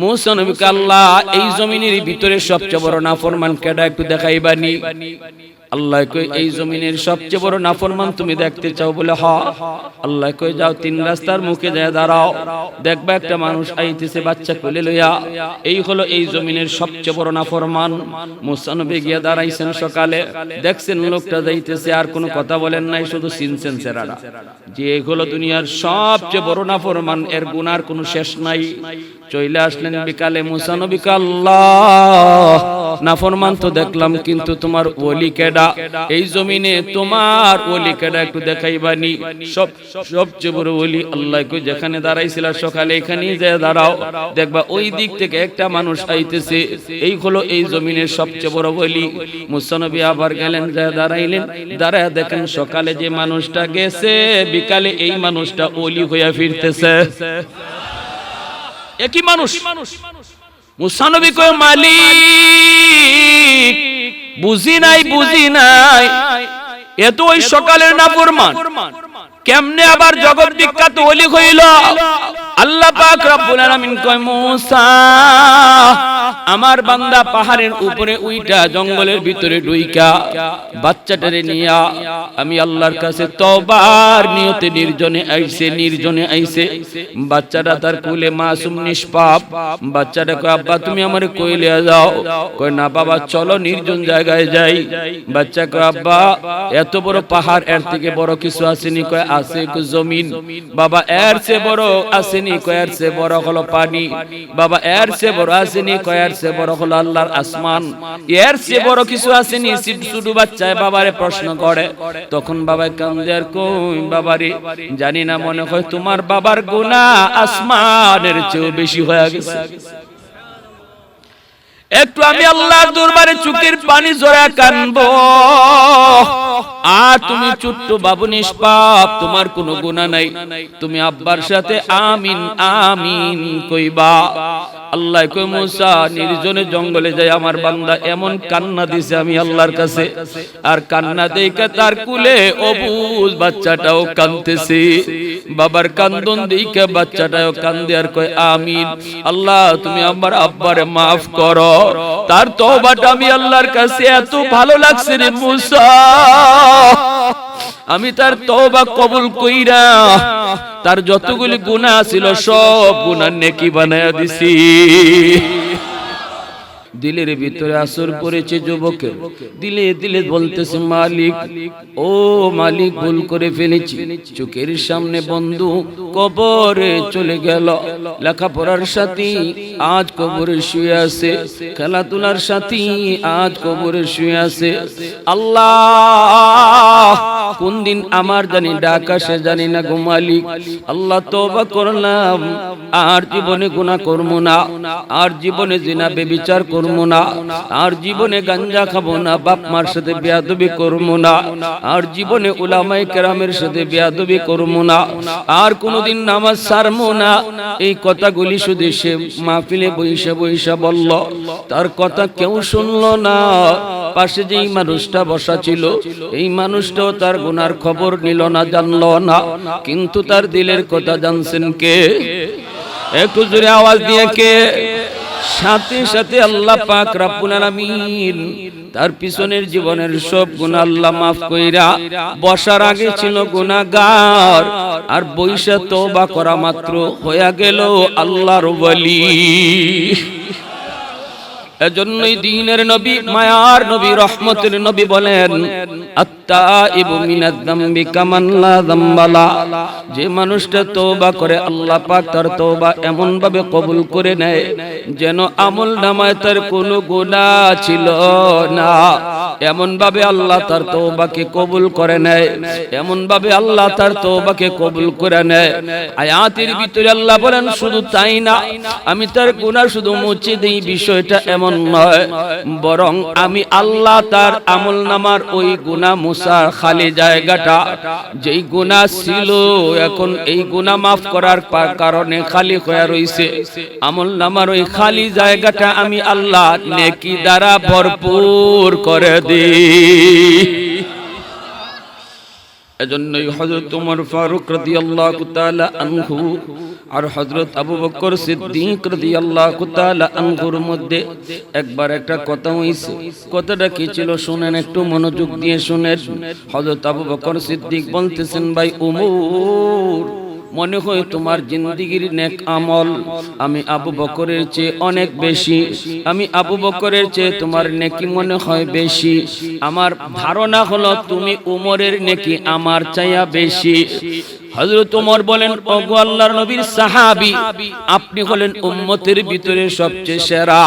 মুসা আল্লাহ এই জমিনের ভিতরে সবচেয়ে বড় নাফরমান কেডা একটু দেখাইবানি? আল্লাহ কই এই জমিনের সবচেয়ে বড় নাফরমান তুমি দেখতে চাও বলে, হ। আল্লাহ কই যাও তিন রাস্তার মুখে যায় দাঁড়াও। দেখবা একটা মানুষ আইতেছে বাচ্চা কোলে লইয়া। এই হলো এই জমিনের সবচেয়ে বড় নাফরমান। মুসা নবী গিয়া দাঁড়াইছেন সকালে। দেখছেন লোকটা যাইতেছে, আর কোনো কথা বলেন নাই, শুধু চিনছেন সেরারা যে এগুলো দুনিয়ার সবচেয়ে বড় নাফরমান, এর গুনার কোনো শেষ নাই। চইলে আসলেন বিকালে মুসা নবী আল্লাহ। নাফরমান তো দেখলাম, কিন্তু তোমার ওলি কেডা এই জমিনে তোমার ওলি কেডা একটু দেখাইবানি। সব, সবচেয়ে বড় ওলি আল্লাহ কই, যেখানে দাঁড়াইছিল সকালে এখানেই যায় দাঁড়াও। দেখবা, ওই দিক থেকে একটা মানুষ আইতেছে, এই হলো এই জমিনের সবচেয়ে বড় ওলি। মুসানবী আবার গেলেন যায় দাঁড়াইলেন, দাঁড়ায় দেখেন সকালে যে মানুষটা গেছে, বিকালে এই মানুষটা ওলি হইয়া ফিরতেছে। একই মানুষ। মুসানবী কয় মালিক বুঝি নাই বুঝি নাই। এত ওই সকালের নাফরমান। কেমনে আবার জগৎ বিখ্যাত ওলি হইল? আল্লাহ পাক রব্বুল আলামিন কয়, মুসা, আমার বান্দা পাহাড়ের উপরে উইটা জঙ্গলের ভিতরে ডুইকা বাচ্চাটারে নিয়া আমি আল্লাহর কাছে তওবার নিয়তে নির্জনে আইছে নির্জনে আইছে। বাচ্চাটা তার কুলে মাসুম নিষ্পাপ। বাচ্চাটা কয়, আব্বা, তুমি আমারে কইলে যাও। কয়, না বাবা, চলো নির্জন জায়গায় যাই। বাচ্চা কয়, আব্বা, এত বড় পাহাড়, এর থেকে বড় কিছু আসেনি। কয় আছে জমিন। বাবা, এর চেয়ে বড় আসেনি কয় এর চেয়ে বড় হলো পানি। বাবা, এর চেয়ে বড় আসেনি কয় এর চেয়ে বড় হলো আল্লাহর আসমান। এর চেয়ে বড় কিছু আসেনি শুধু বাচ্চায় বাবারে প্রশ্ন করে। তখন বাবা কান্দে আর কই, বাবারে, জানি না মনে হয় তোমার বাবার গুনাহ আসমানের চেয়েও বেশি হয়ে গেছে। একটু আমি আল্লাহর দরবারে চুকের পানি জোড়া কানবো। আর তুমি ছোট্ট বাবু নিষ্পাপ, তোমার কোনো গুণা নাই। তুমি আব্বার সাথে আমিন আমিন কইবা। আল্লাহ কই মুসা, নির্জনে জঙ্গলে যাই, আমার বান্দা এমন কান্না দিছে আমি আল্লাহর কাছে। আর কান্না দেখে তার কুলে অবুজ বাচ্চাটাও কান্দতেছে বাবার কান্দন দেখে বাচ্চাটাও কান্দে আর কয়, আমিন, আল্লাহ, তুমি আমার আব্বারে মাফ করো। তার তওবাটা আমি আল্লাহর কাছে এত ভালো লাগছে রে মুসা। আমি তার তওবা কবুল কইরা তার যতগুলি গুণা ছিল সব গুণা নেকি বানায়া দিছি। দিলের ভিতরে আসর পড়েছে যুবকের। দিলে দিলে বলতেছে মালিক ও মালিক ভুল করে ফেলেছি। চোখের সামনে বন্ধু কবরে চলে গেল। লেখাপড়ার সাথী আজ কবরে শুয়ে আছে। খেলাধুলার সাথী আজ কবরে শুয়ে আছে। আল্লাহ কোন দিন আমার জানি ডাক আসে জানি না গো মালিক। আল্লাহ তওবা করলাম। আর জীবনে গুনাহ করব না। আর জীবনে জিনা বেবিচার করব না। আর জীবনে গাঞ্জা খাব না, বাপ মার সাথে বেয়াদবি করব না। আর জীবনে উলামায়ে কেরামের সাথে বেয়াদবি করব না। আর কোনোদিন নামাজ ছাড়বো না। এই কথাগুলি শুধু সে মাহফিলে বইসা বইসা বলল। তার কথা কেউ শুনলো না। পাশে যেই মানুষটা বসা ছিল, এই মানুষটাও তার গুনার খবর নিল না, জানলো না। কিন্তু তার দিলের কথা জানছেন কে? একটু জোরে আওয়াজ দিয়ে কে? সাথে সাথে আল্লাহ পাক রাব্বুল আলামিন তার পিছনের জীবনের সব গুনাহ আল্লাহ মাফ কইরা বসার আগে ছিল গুনাহগার আর বৈশা তওবা করা মাত্র হয়ে গেল আল্লাহর ওলি এজন্যই দিনের নবী, মায়ার নবী, রহমতের নবী বলেন যে মানুষটা তওবা করে, আল্লাহ পাক তার তওবা এমন ভাবে কবুল করে নেয় যেন আমল নামায় তার কোনো গুণা ছিল না। এমন ভাবে আল্লাহ তার তওবাকে কবুল করে নেয় এমন ভাবে আল্লাহ তার তওবাকে কবুল করে নেয়। আয়াতের ভিতরে আল্লাহ বলেন, শুধু তাই না, আমি তার গুনাহ শুধু মুছে দেই, বিষয়টা এমন নয়। বরং আমি আল্লাহ তার আমল নামার ওই গুনাহ মুসার খালি জায়গাটা, যেই গুনাহ ছিল, এখন এই গুনাহ মাফ করার কারণে খালি হয়ে রইছে। আমল নামার ওই খালি জায়গাটা আমি আল্লাহ নেকি দ্বারা ভরপুর করে দিই এজন্যই হযরত ওমর ফারুক রাদিয়াল্লাহু তাআলা আনহু আর হযরত আবু বকর সিদ্দিক রাদিয়াল্লাহু তাআলা আনহুর মধ্যে একবার একটা কথা হইছে। কথাটা কি ছিল শুনেন, একটু মনোযোগ দিয়ে শুনেন। হযরত আবু বকর সিদ্দিক বলতেছেন, ভাই উমর মনে হয় তোমার জিন্দিগির নেক আমল। আমি আবু বকরের চেয়ে অনেক বেশি। আমি আবু বকরের চেয়ে তোমার নেকি মনে হয় বেশি। আমার ধারণা হলো তুমি উমরের নেকি আমার চাইয়া বেশি। হযরত ওমর বলেন, ওগো আল্লাহর নবীর সাহাবী, আপনি হলেন উম্মতের ভিতরে সবচেয়ে সেরা।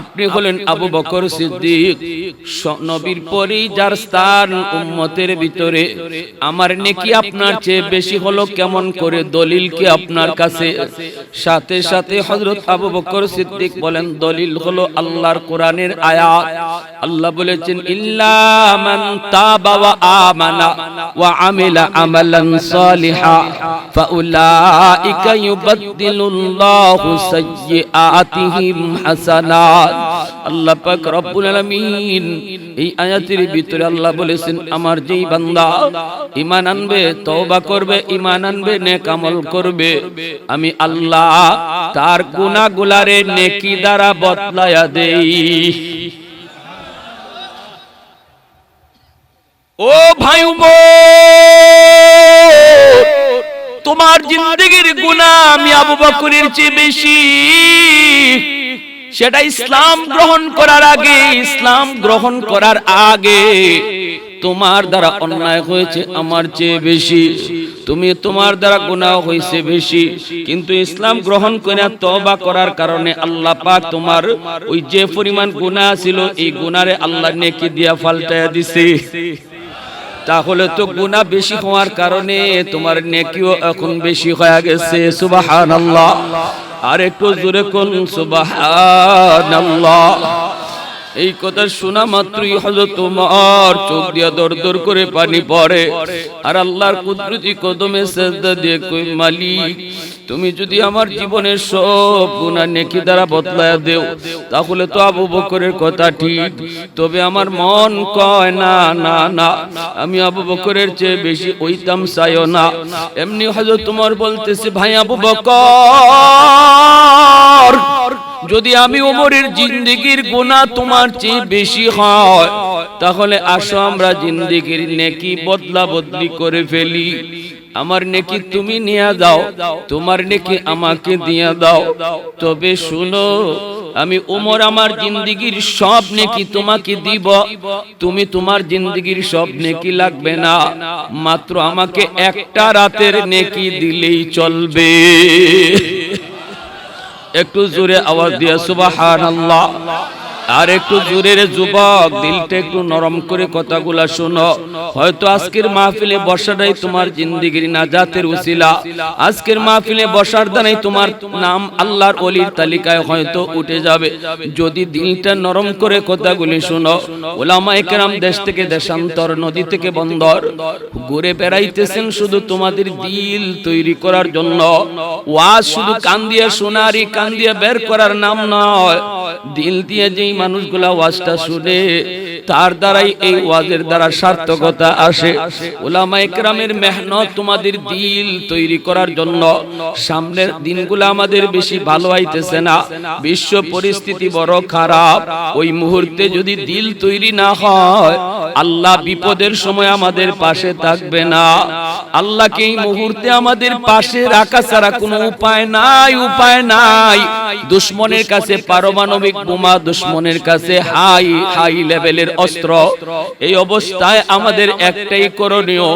আপনি হলেন আবু বকর সিদ্দিক নবীর পরেই যার স্থান উম্মতের ভিতরে। আমার নেকি আপনার চেয়ে বেশি হলো কেমন করে দলিল কি আপনার কাছে? সাথে সাথে হযরত আবু বকর সিদ্দিক বলেন, দলিল হলো আল্লাহর কোরআনের আয়াত। আল্লাহ বলেছেন, ইল্লা মান তাবা ওয়া আমানা ওয়া আমিলা আমালান সালিহা। ফাউলাইকা ইউবাদদিলুল্লাহু সাইয়্যাতিহিম হাসানাত আল্লাহ পাক রব্বুল আলামিন এই আয়াতের ভিতরে আল্লাহ বলেছেন, আমার যেই বান্দা ঈমান আনবে, তওবা করবে, ঈমান আনবে, নেক আমল করবে, আমি আল্লাহ তার গুনাহগুলারে নেকি দ্বারা বদলায়া দেই। ও ভাই তোমার জিন্দগির গুনাহ আমি আবু বকরের চেয়ে বেশি। সেটা ইসলাম গ্রহণ করার আগে, ইসলাম গ্রহণ করার আগে তোমার দ্বারা অন্যায় হয়েছে আমার চেয়ে বেশি। তুমি তোমার দ্বারা গুনাহ হয়েছে বেশি। কিন্তু ইসলাম গ্রহণ করে তওবা করার কারণে আল্লাহ পাক তোমার ওই যে পরিমাণ গুনাহ ছিল, এই গুনারে আল্লাহ নেকি দিয়া পাল্টায়া দিছে। তাহলে তো গুনা বেশি হওয়ার কারণে তোমার নেকিও এখন বেশি হয়ে গেছে, সুবহানাল্লাহ। আর একটু জোরে কোন সুবহানাল্লাহ। এই কথা শোনা মাত্রই হযরত তোমার চোখ দিয়া দর দর করে পানি পড়ে। আর আল্লাহর কুদরতি কদমে সেজদা দিয়ে কই, মালিক, তুমি যদি আমার জীবনের সব গুনাহ নেকি দ্বারা বদলায়া দেও, তাহলে তো আবু বকরের কথা ঠিক। তবে আমার মন কয়, না না না, আমি আবু বকরের চেয়ে বেশি ওইতাম চাইও না। এমনি হযরত তোমার বলতেছে, ভাই আবু বকর যদি আমি ওমরের জিন্দিগির গুনাহ তোমার চেয়ে বেশি হয় তাহলে আসো আমরা জিন্দিগির নেকি বদলা বদলি করে ফেলি। আমার নেকি তুমি নিয়ে দাও তোমার নেকি আমাকে দিয়ে দাও। তবে শুনো আমি উমর আমার জিন্দিগির সব নেকি তোমাকে দিব। তুমি তোমার জিন্দিগির সব নেকি লাগবে না। মাত্র আমাকে একটা রাতের নেকি দিলেই চলবে। একটু জোরে আওয়াজ দিয়ে সুবহানাল্লাহ। আর একটু জোরের যুবক, দিলটা একটু নরম করে কথাগুলা শোনো। হয়তো আজকের মাহফিলে বসাটাই তোমার জিন্দিগির নাজাতের উসিলা। আজকের মাহফিলে বসার দানাই তোমার নাম আল্লাহর অলির তালিকায় হয়তো উঠে যাবে। যদি দিলটা নরম করে কথাগুলি শোনো ওলামা একরাম দেশ থেকে দেশান্তর, নদী থেকে বন্দর, ঘুরে বেড়াইতেছেন শুধু তোমাদের দিল তৈরি করার জন্য। ওয়াজ শুধু কান দিয়ে শোনারি কান দিয়ে বের করার নাম নয়। দিল দিয়ে যেই মানুষগুলা ওয়াজটা শুনে, তার দ্বারাই এই ওয়াজের দ্বারা সার্থকতা আসে। ওলামা একরামের মেহনত তোমাদের দিল তৈরি করার জন্য। সামনের দিনগুলো আমাদের বেশি ভালো আইতেছে না। বিশ্ব পরিস্থিতি বড় খারাপ। ওই মুহূর্তে যদি দিল তৈরি না হয়, আল্লাহ বিপদের সময় আমাদের পাশে থাকবে না। আল্লাহকে এই মুহূর্তে আমাদের পাশে রাখা ছাড়া কোনো উপায় নাই উপায় নাই। দুশ্মনের কাছে পারমাণবিক বোমা, দুশ্মনের কাছে হাই হাই লেভেলের অস্ত্র। এই অবস্থায় আমাদের একটাই করণীয়,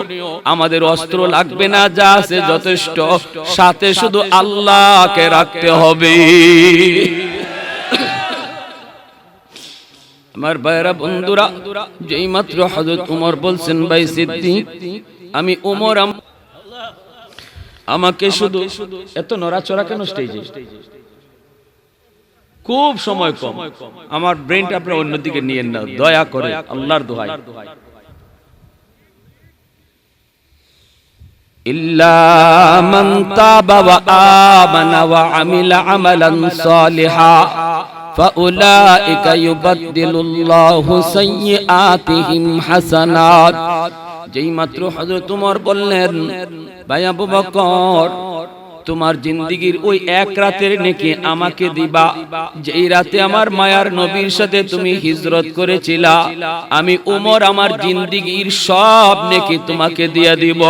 আমাদের অস্ত্র লাগবে না, যা আছে যথেষ্ট। সাথে শুধু আল্লাহকে রাখতে হবে। আমার ভাইরা বন্ধুরা, যেই মাত্র হযরত উমর বলছেন, ভাই সিদ্দিক, আমি উমর আমাকে শুধু এত নড়াচড়া কেন স্টেজে খুব সময় কম আমার ব্রেনটা আপনার অন্যদিকে নিয়ে না দয়া করে আল্লাহর দোহাই إلا من تاب وآمن وعمل عملا صالحا فأولئك يبدل الله سيئاتهم حسنات যেই মাত্র হযরত উমর বললেন ভাই আবু বকর তোমার জিন্দিগির ওই এক রাতের নেকি আমাকে দিবা যেই রাতে আমার মায়ার নবীর সাথে তুমি হিজরত করেছিলা। আমি উমর, আমার জিন্দিগির সব নেকি তোমাকে দিয়ে দিব।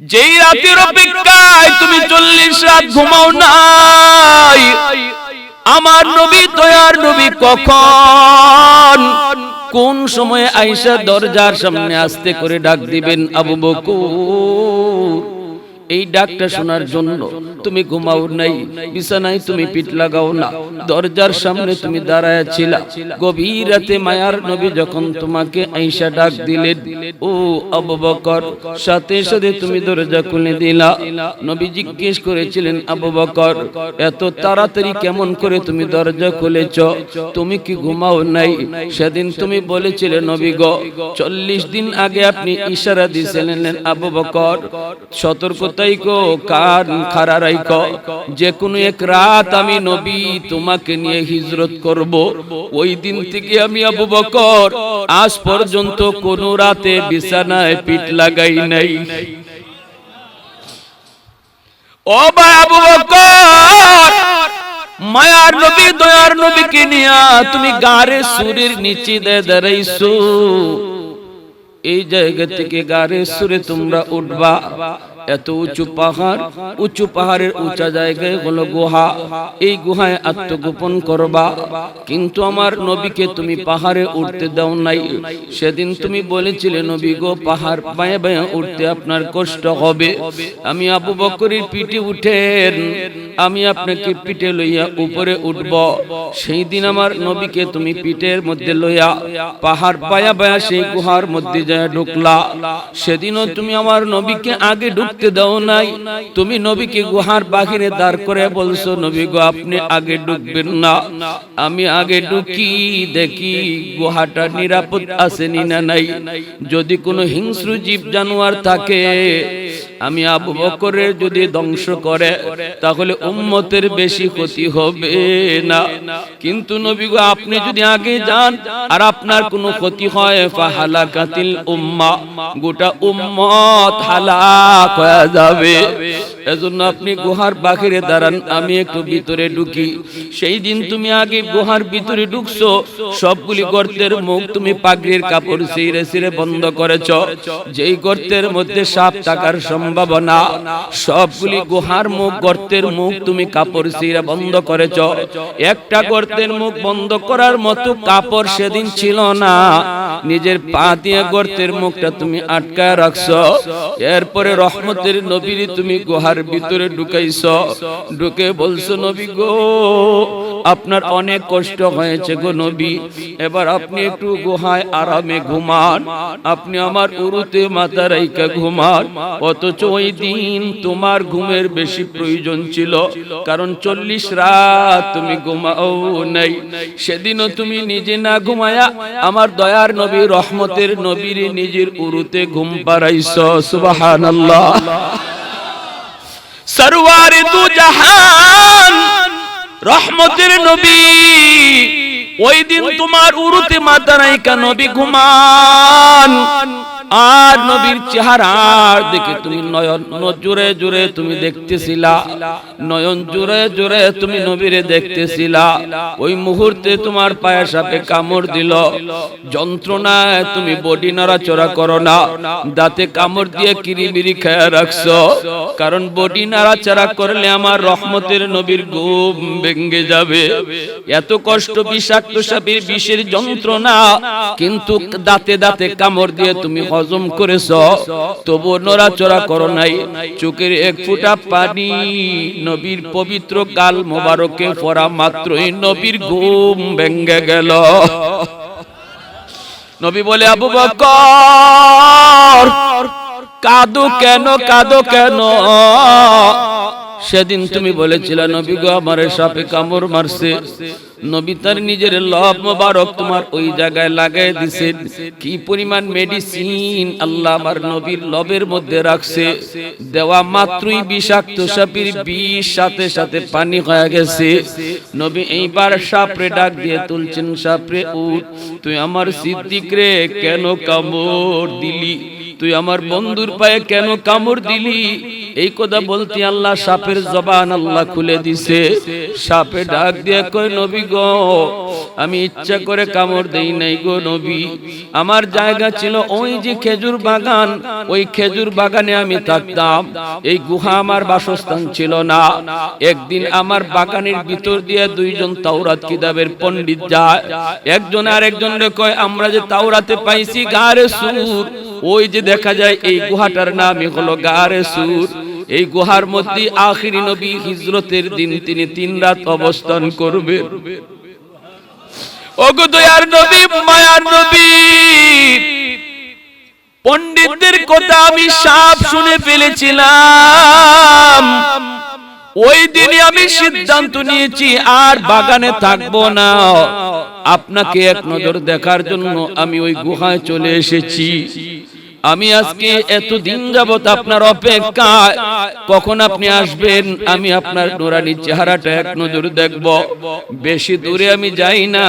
যেই রাতের অপেক্ষায় তুমি চল্লিশ রাত ঘুমাও নাই, আমার নবী দয়ার নবী কখন কোন সময়ে আইসা দরজার সামনে আসতে করে ডাক দিবেন আবু বকুর? এই ডাকটা শোনার জন্য তুমি ঘুমাও নাই, বিছানায় তুমি পিঠ লাগাও না, দরজার সামনে তুমি দাঁড়ায় ছিলা। গভীর রাতে মায়ার নবী যখন তোমাকে আইসা ডাক দিলেন, ও আবু সাথে সাথে তুমি দরজা খুলে দিলা। নবী জিজ্ঞেস করেছিলেন, আবু এত তাড়াতাড়ি কেমন করে তুমি দরজা খুলেছ? তুমি কি ঘুমাও নাই? সেদিন তুমি বলেছিলে, নবী গো, চল্লিশ দিন আগে আপনি ইশারা দিয়েছিলেন, আবু বকর সতর্কতাই গো কান রাইক যে কোনো এক রাত আমি নবী তোমাকে নিয়ে হিজরত করব। ওই দিন থেকে আমি আবু বকর, আজ পর্যন্ত কোন রাতে বিছানায় পিঠ লাগাই নাই। ও ভাই আবু বকর, মায়ার নবী, দয়ার নিয়া তুমি গারে সুরের নিচে দে দাঁড়াইছো। এই জায়গা থেকে গারে সুরে তোমরা উঠবা। এত উঁচু পাহাড়, উঁচু পাহাড়ের উঁচা জায়গায় হলো গুহা। এই গুহায় আত্মগোপন করবা। কিন্তু আমার নবীকে তুমি পাহাড়ে উঠতে দাও নাই। সেদিন তুমি বলেছিলে, নবী গো, পাহাড় বায়ে বায়ে উঠতে আপনার কষ্ট হবে। আমি আবু বকরের পিঠে উঠেন, আমি আপনাকে পিঠে লইয়া উপরে উঠব। সেই দিন আমার নবীকে তুমি পিঠের মধ্যে লইয়া পাহাড় পায়া বায়া সেই গুহার মধ্যে যায় ঢুকলা। সেদিনও তুমি আমার নবীকে আগে ঢুকতে দাও নাই। তুমি নবীকে গুহার বাহিরে দাঁড় করে বলছো, নবী গো, আপনি আগে ঢুকবেন না। আমি আগে ঢুকি, দেখি গুহাটা নিরাপদ আসেনি না নাই। যদি কোনো হিংস্র জীব জানোয়ার থাকে আমি আবু বকরের যদি ধ্বংস করে, তাহলে উম্মতের বেশি ক্ষতি হবে না। কিন্তু নবী গো, আপনি যদি আগে যান, আর আপনার কোনো ক্ষতি হয়, ফাহালাকাতিল উম্মা, গোটা উম্মত হালাক হয়ে যাবে। এজন্য আপনি গুহার বাহিরে দাঁড়ান, আমি একটু ভিতরে ঢুকি। সেই দিন তুমি আগে গুহার ভিতরে ঢুকছো, সবগুলি গর্তের মুখ তুমি পাগড়ির কাপড় ছিঁড়ে ছিঁড়ে বন্ধ করেছ। যেই গর্তের মধ্যে সাপ থাকার সম্ভাবনা। সবগুলি গুহার মুখ, গর্তের মুখ তুমি কাপড় ছিঁড়ে বন্ধ করেছ। একটা গর্তের মুখ বন্ধ করার মতো কাপড় সেদিন ছিল না। নিজের পা দিয়ে গর্তের মুখটা তুমি আটকায় রাখছো। এরপরে রহমতের নবীর তুমি গুহার ভিতরে ঢুকাইছ। ঢুকে বলছো, নবী গো, আপনার অনেক কষ্ট হয়েছে গো নবী। এবার আপনি একটু গুহায় আরামে ঘুমান। আপনি আমার উরুতে মাথা রাইকা ঘুমান। অথচ ওই দিন তোমার ঘুমের বেশি প্রয়োজন ছিল। কারণ চল্লিশ রাত তুমি ঘুমাও নাই। সেদিনও তুমি নিজে না ঘুমায়া আমার দয়ার নবী, রহমতের নবীর নিজের উরুতে ঘুম পাড়াইছ দু জাহান, রহমতের নবী, ওই দিন তোমার উরুতে মাথা রাইকা নবী ঘুমান। আর নবীর চেহারার দিকে তুমি নয়ন জোরে জোরে তুমি দেখতেছিলা। নয়ন জোরে জোরে তুমি নবীরে দেখতেছিলা। ওই মুহূর্তে তোমার পায়ের সাপে কামড় দিল। যন্ত্রণায় তুমি বডি নাড়াচড়া করো না। দাঁতে কামড় দিয়ে কিরিমিরি খেয়ে রাখছো। কারণ বডি নাড়াচাড়া করলে আমার রহমতের নবীর ঘুম ভেঙ্গে যাবে। এত কষ্ট বিষাক্ত সাপের বিষের যন্ত্রণা, কিন্তু দাঁতে দাঁতে কামড় দিয়ে তুমি হজম করেছ তবু নড়াচড়া করো নাই। চোখের এক ফুটা পানি, নবীর পবিত্র কাল মোবারকে পড়া মাত্রই নবীর ঘুম ভেঙ্গে গেল। নবী বলে, আবু বকর, কাদো কেন কাদো কেন? সেদিন তুমি বলেছিলে নবী গো আমার সাপে কামড় মারছে। নবী তার নিজের লব মোবারক তোমার ওই জায়গায় লাগাই দিছে কি পরিমাণ মেডিসিন আল্লাহ আমার নবীর লবের মধ্যে রাখছে। দেওয়া মাত্রই বিষাক্ত সাপের বিষ সাথে সাথে পানি হয়ে গেছে। নবী এইবার সাপরে ডাক দিয়ে তুলছেন সাপরে উঠ তুই আমার সিদ্দিক রে কেন কামড় দিলি? তুই আমার বন্ধুর পায়ে কেন কামড় দিলি? এই কথা বলতে আল্লাহ সাপের জবান আল্লাহ খুলে দিছে। সাপে ডাক দিয়ে কয় নবী গো আমি ইচ্ছা করে কামড় দেই নাই গো নবী। আমার জায়গা ছিল ওই যে খেজুর বাগান। ওই খেজুর বাগানে আমি থাকতাম। এই গুহা আমার বাসস্থান ছিল না। একদিন আমার বাগানের ভিতর দিয়ে দুইজন তাওরাত কিতাবের পণ্ডিত যায়। একজন আর একজন কয় আমরা যে তাওরাতে পাইছি গারে সুর ওই যে দেখা যায় এই গুহাটার নামই হলো গারে সুর। এই গুহার মধ্যে আখিরি নবী হিজরতের দিন তিনি তিন রাত অবস্থান করবেন ওগো দয়ার নবী, মায়ার নবী, পণ্ডিতদের কথা আমি সাপ শুনে ফেলেছিলাম। ওই দিনই আমি সিদ্ধান্ত নিয়েছি, আর বাগানে থাকব না। আপনাকে এক নজর দেখার জন্য আমি ওই গুহায় চলে এসেছি। আমি আজকে এত দিন যাবত আপনার অপেক্ষায়। কখন আপনি আসবেন? আমি আপনার নোরানি চেহারাটা এক নজর দেখব। বেশি দূরে আমি যাই না।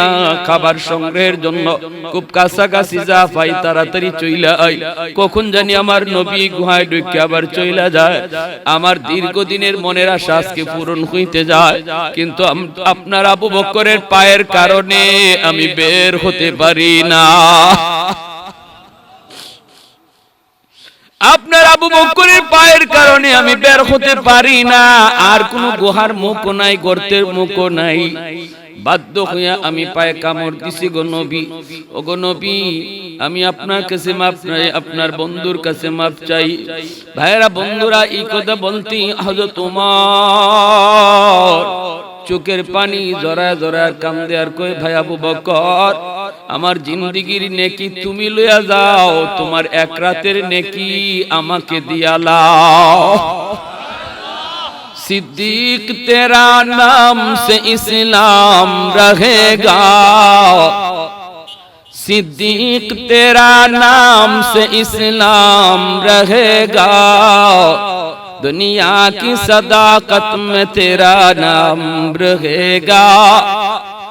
খাবার সংগ্রহের জন্য খুব কাছাকাছি যা পাই তাড়াতাড়ি চইলা আই। কখন জানি আমার নবী গুহায় ঢুকে আবার চইলা যায়। আমার দীর্ঘদিনের মনের আশা আজকে পূরণ হইতে যায়। কিন্তু আপনার আবু বক্করের পায়ের কারণে আমি বের হতে পারি না। আপনার আবু বকরের পায়ের কারণে আমি বের হতে পারি না। আর কোন গুহার মুখও নাই গর্তের মুখও নাই। বাধ্য হইয়া আমি পায়ে কামড় দিছি গো নবী। ও গো নবী আমি আপনার কাছে মাপ চাই আপনার বন্ধুর কাছে মাপ চাই। ভাইরা বন্ধুরা এই কথা বলতি হযরত তোমার চোখের পানি জড়ায় জড়ায় কান্দে আর কই ভাই আবু বকর আমার জিন্দিগির নেকি তুমি লইয়া যাও তোমার এক রাতের নেকি আমাকে দিয়া লাও सिद्दीक तेरा नाम से इस्लाम रहेगा सिद्दीक तेरा नाम से इस्लाम रहेगा दुनिया की सदाकत में तेरा नाम रहेगा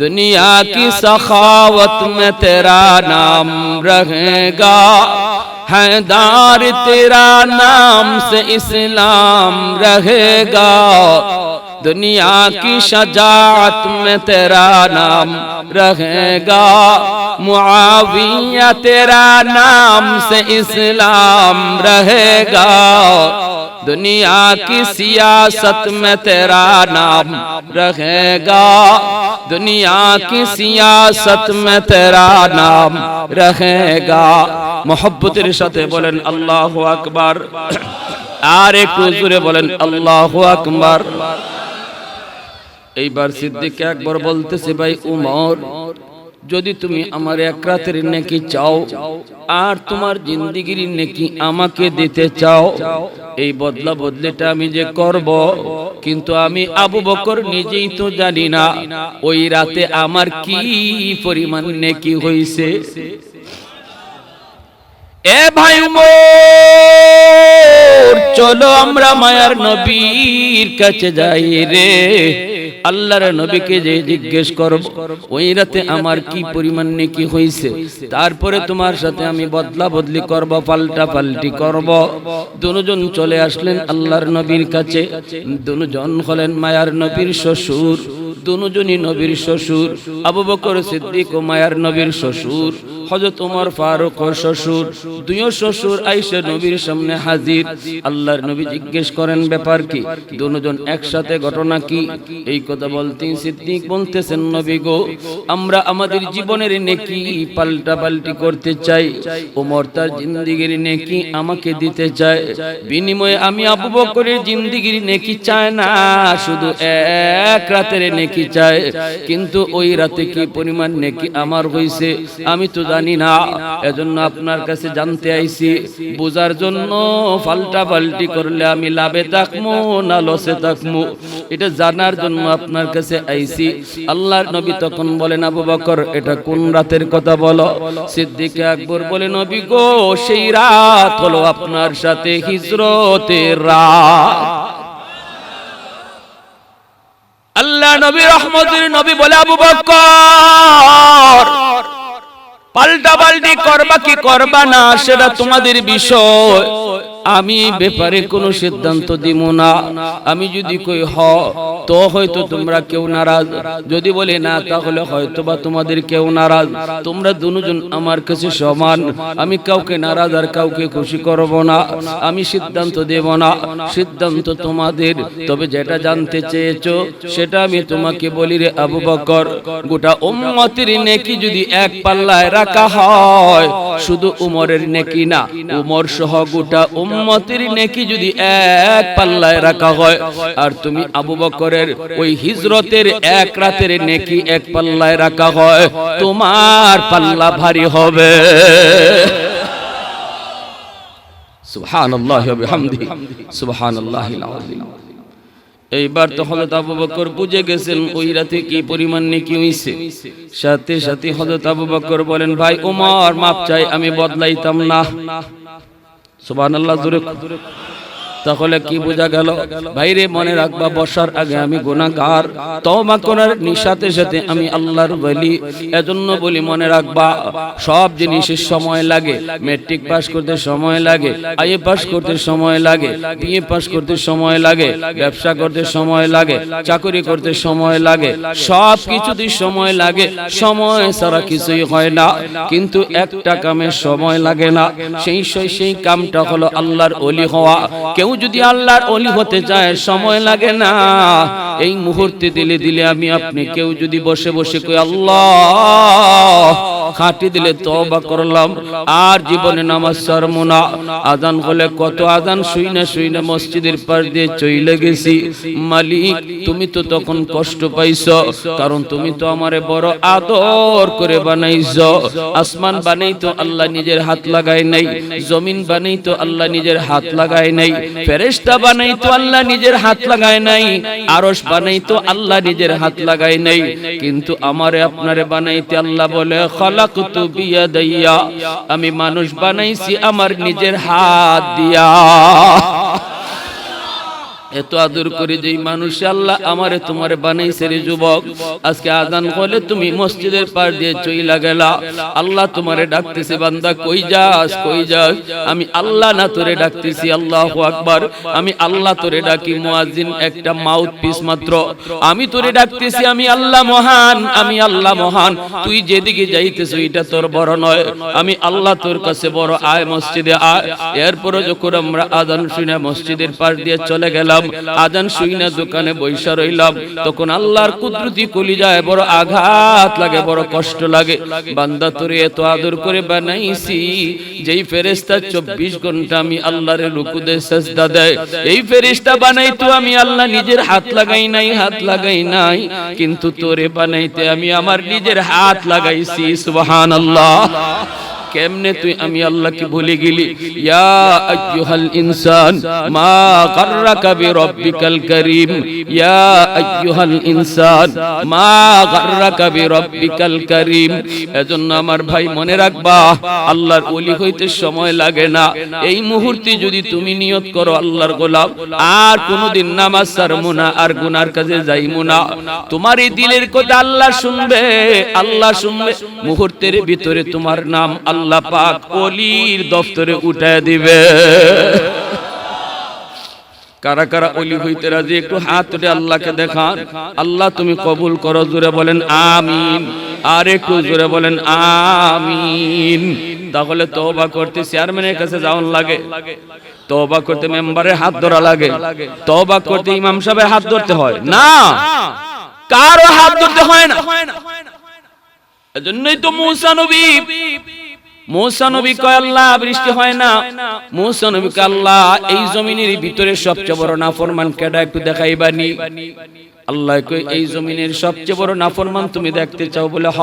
دنیا کی سخاوت میں تیرا نام رہے گا۔ ہے دار تیرا نام سے اسلام رہے گا۔ دنیا کی شجاعت میں تیرا نام رہے گا۔ معاویہ تیرا نام سے اسلام رہے گا۔ दुनिया की सियासत में तेरा नाम रहेगा दुनिया की सियासत में तेरा नाम रहेगा মোহব্বতের সাথে বলেন আল্লাহ আকবার আর একটু জোরে বলেন আল্লাহ আকবার এইবার সিদ্দিক একবার বলতেছে ভাই উমর যদি তুমি আমার এক রাতের নেকি চাও আর তোমার জিন্দিগির নেকি আমাকে দিতে চাও এই বদলা বদলিটা আমি যে করব কিন্তু আমি আবু বকর নিজেই তো জানি না ওই রাতে আমার কি পরিমাণ নেকি হইছে? এ ভাই চলো আমরা মায়ার নবীর কাছে যাই রে। আল্লাহর নবীকে যে জিজ্ঞেস করব, ওই রাতে আমার কি পরিমাণ নেকি হইছে? তারপরে তোমার সাথে আমি বদলা বদলি করব, পাল্টা পাল্টি করব। দুজন চলে আসলেন আল্লাহর নবীর কাছে। দুজন হলেন মায়ার নবীর শ্বশুর। দুজনই নবীর শ্বশুর। আবু বকর সিদ্দিক ও মায়ার নবীর শ্বশুর। হযরত ওমর ফারুক ও শ্বশুর। দুইও শ্বশুর আইসা নবীর সামনে হাজির। আল্লাহর নবী জিজ্ঞেস করেন, ব্যাপার কি? দুজন একসাথে ঘটনা কি? এই কথা বলতেই সিদ্দিক বলতেছেন, নবী গো, আমরা আমাদের জীবনের নেকি পাল্টা পাল্টি করতে চাই। ওমর তার জিন্দিগির নেকি আমাকে দিতে চায়। বিনিময়ে আমি আবু বকরের জিন্দিগির নেকি চায় না, শুধু এক রাতের নেকি চায়। কিন্তু ওই রাতে কি পরিমাণ নেকি আমার হইছে? আমি তো জানি না, এজন্য আপনার কাছে জানতে আইছি, বোঝার জন্য পাল্টা পাল্টি করলে আমি লাভে থাকমু না লসে থাকমু? এটা জানার জন্য আপনার কাছে আইছি। আল্লাহর নবী তখন বলেন, আবু বকর, এটা কোন রাতের কথা বলো? সিদ্দিক আকবর বলে, নবী গো, সেই রাত হলো আপনার সাথে হিজরতের রাত। আল্লাহ নবী রহমতের নবী বলে, আবু বকর পাল্টা পাল্টি করবা কি করবা না সেটা তোমাদের বিষয়। আমি ব্যাপারে কোনো সিদ্ধান্ত দিব না। আমি যদি কই হ তো হয়তো তোমরা কেউ নারাজ। যদি বলি, না, তাহলে হয়তো বা তোমাদের কেউ নারাজ। তোমরা দুজন আমার কাছে সমান। আমি কাউকে নারাজ আর কাউকে খুশি করব না। আমি সিদ্ধান্ত দেব না। সিদ্ধান্ত তোমাদের। তবে যেটা জানতে চেয়েছো, সেটা আমি তোমাকে বলি রে আবু বকর। গোটা উম্মতের নেকি যদি এক পাল্লায় রাখা হয়, শুধু উমরের নেকি না, উমর সহ গোটা উম্মতের নেকি যদি এক পাল্লায় রাখা হয়। আর তুমি আবু বকরের ওই হিজরতের এক রাতের নেকি এক পাল্লায় রাখা হয়। তোমার পাল্লা ভারী হবে। সুবহানাল্লাহি ওয়া বিহামদিহি। সুবহানাল্লাহিল আযীম। এইবার তো হযরত আবু বকর বুঝে গেছেন ওই রাতে কি পরিমাণ নেকি হইছে। সাথে সাথে হযরত আবু বকর বলেন ভাই ওমর মাপ চাই আমি বদলাইতাম না। সুবহানাল্লাহ জোরে তাহলে কি বোঝা গেল? বাইরে মনে রাখবা বসার আগে আমি গুনাহগার। তওবা করার নিশাতে সাথে আমি আল্লাহর বলি এজন্য বলি মনে রাখবা, সব জিনিসের সময় লাগে। মেট্রিক পাস করতে সময় লাগে আইএ পাস করতে সময় লাগে বিএ পাস করতে সময় লাগে, ব্যবসা করতে সময় লাগে, চাকরি করতে সময় লাগে, সব কিছুতে সময় লাগে। সময় ছাড়া কিছুই হয় না, কিন্তু একটা কামে সময় লাগে না। সেই সেই কামটা হলো আল্লাহর অলি হওয়া। কেউ যদি আল্লাহর অলি হতে চায় সময় লাগে না। এই মুহূর্তে দিলে দিলে আমি আপনি কেউ যদি বসে বসে কই, আল্লাহ খাটি দিলে তওবা করলাম। আর জীবনে নামাজ ছাড়বো না। আজান হলে কত আজান? শুই না শুই না মসজিদের পাশ দিয়ে চইলে গেছি। মালিক, তুমি তো তখন কষ্ট পাইছো, কারণ তুমি তো আমারে বড় আদর করে বানাইছো। আসমান বানাই তো আল্লাহ নিজের হাত লাগায় নাই, জমিন বানাই তো আল্লাহ নিজের হাত লাগায় নাই, ফেরেশতা বানাই তো আল্লাহ নিজের হাত লাগায় নাই আরস বানাই তো আল্লাহ নিজের হাত লাগায় নাই। কিন্তু আমারে আপনারে বানাইতে আল্লাহ বলে খলাকতু বিয়াদাইয়া আমি মানুষ বানাইছি আমার নিজের হাত দিয়া। এত আদর করে যেই মানুষ আল্লাহ আমারে তোমারে বানাইছে রে যুবক, আজকে আজান হলে তুমি মসজিদের পার দিয়ে চইলা গেলা। আল্লাহ তোমারে ডাকতেছে, বান্দা, কই যাস কই যাস? আমি আল্লাহ না তোরে ডাকতেছি, আল্লাহু আকবার। আমি আল্লাহ তোরে ডাকি, মুয়াজ্জিন, একটা মাউথ পিস মাত্র। আমি তোরে ডাকতেছি, আমি আল্লাহ মহান, আমি আল্লাহ মহান। তুই যেদিকে যাইতেছ, এটা তোর বড় নয়। আমি আল্লাহ তোর কাছে বড় আয়, মসজিদে আয়। এরপরে যখন আমরা আজান শুনে মসজিদের পাশ দিয়ে চলে গেলাম আজান শুই না দোকানে বৈশা রইলাম। তখন আল্লাহর কুদরতি কলি যায় বড় আঘাত লাগে বড় কষ্ট লাগে। বান্দা তোরে এত আদর করে বানাইছি যেই ফেরেশতা 24 ঘণ্টা আমি আল্লাহর রুকুদে সাজদা দেয়। এই ফেরেশতা বানাই তো আমি আল্লাহ নিজের হাত লাগাই নাই হাত লাগাই নাই কিন্তু তোরে বানাইতে আমি আমার নিজের হাত লাগাইছি সুবহানাল্লাহ। কেমনে তুই আমি আল্লাহকে ভুলে গেলি? ইয়া আইয়ুহাল ইনসান মা গাররাকা বিরাব্বিকাল কারীম। ইয়া আইয়ুহাল ইনসান মা গাররাকা বিরাব্বিকাল কারীম। এজন্য আমার ভাই মনে রাখবা আল্লাহর ওলি হইতে সময় লাগে না। এই মুহূর্তে যদি তুমি নিয়ত করো আল্লাহর গোলাম আর কোনোদিন নামাজ ছাড়বো না আর গুনার কাজে যাইমু না। তোমার এই দিলের কথা আল্লাহ শুনবে আল্লাহ শুনবে। মুহূর্তের ভিতরে তোমার নাম আল্লাহ পাক অলির দফতরে উঠায় দিবে। কারা কারা অলি হইতে রাজি, একটু হাত তুলে আল্লাহকে দেখান। আল্লাহ তুমি কবুল করো, জোরে বলেন আমিন। আর একটু জোরে বলেন আমিন। তাহলে তওবা করতে চেয়ারম্যানের কাছে যাওয়ান লাগে। তওবা করতে মেম্বারের হাত ধরা লাগে। তওবা করতে ইমাম সাহেবের হাত ধরতে হয়। না, কারও হাত ধরতে হয় না। এজন্যই তো মূসা নবী মৌসা বৃষ্টি হয় না। এই জমিনের ভিতরে সবচেয়ে বড় নাফরমান কেডা একটু দেখাইবানি। আল্লাহ কই এই জমিনের সবচেয়ে বড় নাফরমান তুমি দেখতে চাও বলে হ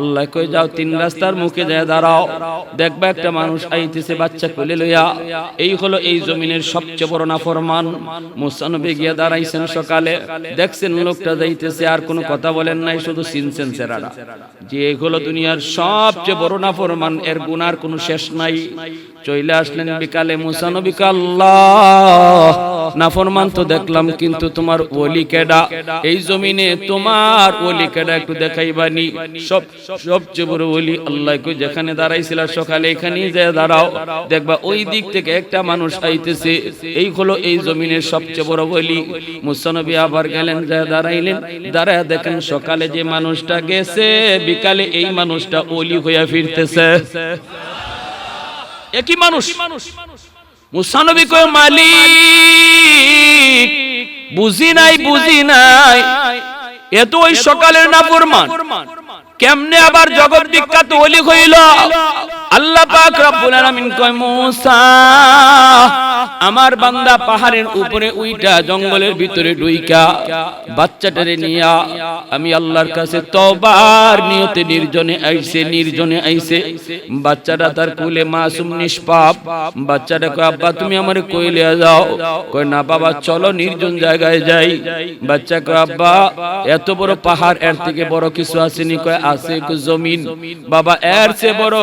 আল্লাহ কই যাও তিন রাস্তার মুখে যায় দাঁড়াও। দেখবা একটা মানুষ আইতেছে বাচ্চা কোলে লইয়া। এই হলো এই জমিনের সবচেয়ে বড় নাফরমান। মুসা নবী গিয়া দাঁড়াইছেন সকালে। দেখছেন লোকটা যাইতেছে আর কোনো কথা বলেন নাই শুধু চিনছেন চেরারা যে এই হলো দুনিয়ার সবচেয়ে বড় নাফরমান এর গুনার কোনো শেষ নাই। চলে আসলেন বিকালে মুসা নবী কে আল্লাহ। নাফরমান তো দেখলাম কিন্তু তোমার ওলি কেডা এই জমিনে তোমার ওলি কেডা একটু দেখাইবানি। সব সবচেয়ে বড় ওলি আল্লাহ কই যেখানে দাঁড়াইছিল সকালে এখানেই যায় দাঁড়াও দেখবা ওই দিক থেকে একটা মানুষ আইতেছে। এই হলো এই জমিনের সবচেয়ে বড় ওলি মুসা নবী আবার গেলেন যায় দাঁড়াইলেন। দাঁড়ায় দেখেন সকালে যে মানুষটা গেছে বিকালে এই মানুষটা ওলি হইয়া ফিরতেছে। একই মানুষ। মুসানবী কয় মালিক বুঝি নাই বুঝি নাই এত ওই সকালের না কেমনে আবার জগৎ বিখ্যাত ওলি হইল? আল্লাহ পাক রব্বুল আলামিন কয় মুসা আমার বান্দা পাহাড়ের উপরে উইটা জঙ্গলের ভিতরে ডুইকা বাচ্চাটারে নিয়া আমি আল্লাহর কাছে তবার নিয়তে নির্জনে আইছে নির্জনে আইছে। বাচ্চাটা তার কুলে মাসুম নিষ্পাপ। বাচ্চাটা কয় আব্বা তুমি আমারে কইলে যাও। কয় না বাবা চলো নির্জন জায়গায় যাই। বাচ্চা কয় আব্বা এত বড় পাহাড় এর থেকে বড় কিছু আসেনি। কয় আছে জমিন। বাবা এর চেয়ে বড়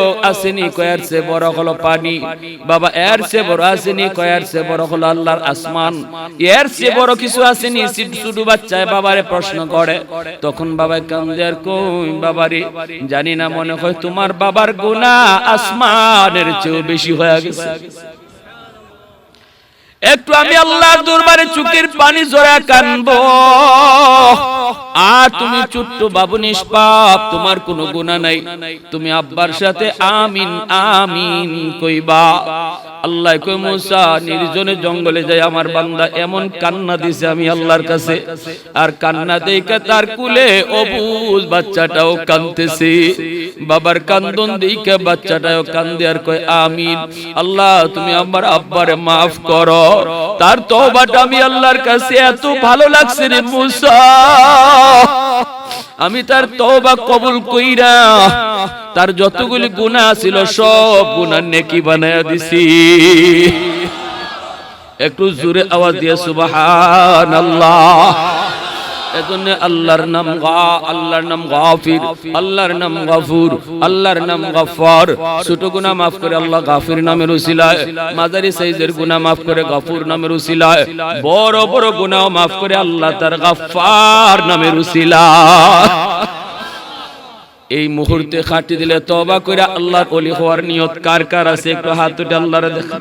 আসেনি কয় এর চেয়ে বড় হলো পানি। বাবা, এর চেয়ে বড় আসেনি কয় এর চেয়ে বড় হলো আল্লাহর আসমান। এর চেয়ে বড় কিছু আসেনি শুধু বাচ্চায় বাবারে প্রশ্ন করে। তখন বাবা কান্দে কই, বাবারে, জানি না মনে হয় তোমার বাবার গুনাহ আসমানের চেয়েও বেশি হয়ে গেছে। একটু আমি আল্লাহর দরবারে চুকের পানি জোড়া কানবো। আর তুমি ছোট্ট বাবু নিষ্পাপ, তোমার কোনো গুণা নাই। তুমি আব্বার সাথে আমিন আমিন কইবা। আল্লাহ কই মুসা, নির্জনে জঙ্গলে যাই, আমার বান্দা এমন কান্না দিছে আমি আল্লাহর কাছে। আর কান্না দেইকা তার কুলে অবুজ বাচ্চাটাও কাঁদতেছে। বাবার কান্দন দেইকা বাচ্চাটাও কান্দে আর কয়, আমিন, আল্লাহ, তুমি আমার আব্বারে মাফ করো। তার তওবাটা আমি আল্লাহর কাছে এত ভালো লাগছে রে মুসা। আমি তার তওবা কবুল কইরা তার যতগুলি গুনাহ ছিল, সব গুনাহ নেকি বানায়া দিছি। একটু জোরে আওয়াজ দিয়ে সুবহানাল্লাহ। এজন্য আল্লাহর নাম গা, আল্লাহর নাম গাফির, আল্লাহর নাম গাফুর, আল্লাহর নাম গাফফার। ছোট গুনাহ maaf করে আল্লাহ গাফির নামের উসিলায় মাঝারি সাইজের গুনাহ maaf করে গাফুর নামের উসিলায়, বড় বড় গুনাহ maaf করে আল্লাহ তার গাফফার নামের উসিলায়। এই মুহূর্তে খাটি দিলে তবা করে আল্লাহর ওলি হওয়ার নিয়ত কার কার আছে? একটু হাত উঠে আল্লাহরে দেখা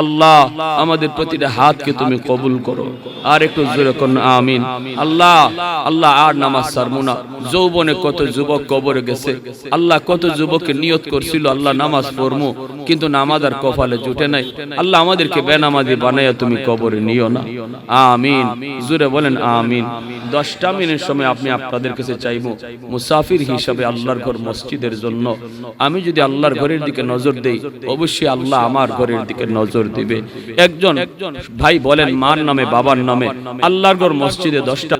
আল্লাহ আমাদের প্রতিটা হাতকে তুমি কবুল করো। আর একটু জোরে করুন আমিন। আল্লাহ আল্লাহ আর নামাজ সারমু না। যৌবনে কত যুবক কবরে গেছে। আল্লাহ কত যুবকের নিয়ত করছিল আল্লাহ নামাজ পড়মু কিন্তু নামাজ আর কপালে জুটে নাই। আল্লাহ আমাদেরকে বেনামাজি বানাইয়া তুমি কবরে নিও না। আমিন। জোরে বলেন আমিন। দশটা মিনিট সময় আপনি আপনাদের কাছে চাইব মুসাফির হিসাবে আল্লাহর ঘর মসজিদের জন্য। আমি যদি আল্লাহর ঘরের দিকে নজর দেই অবশ্যই আল্লাহ আমার ঘরের দিকে নজর দিবে। একজন ভাই বলেন মার নামে বাবার নামে আল্লাহর মসজিদে দশটা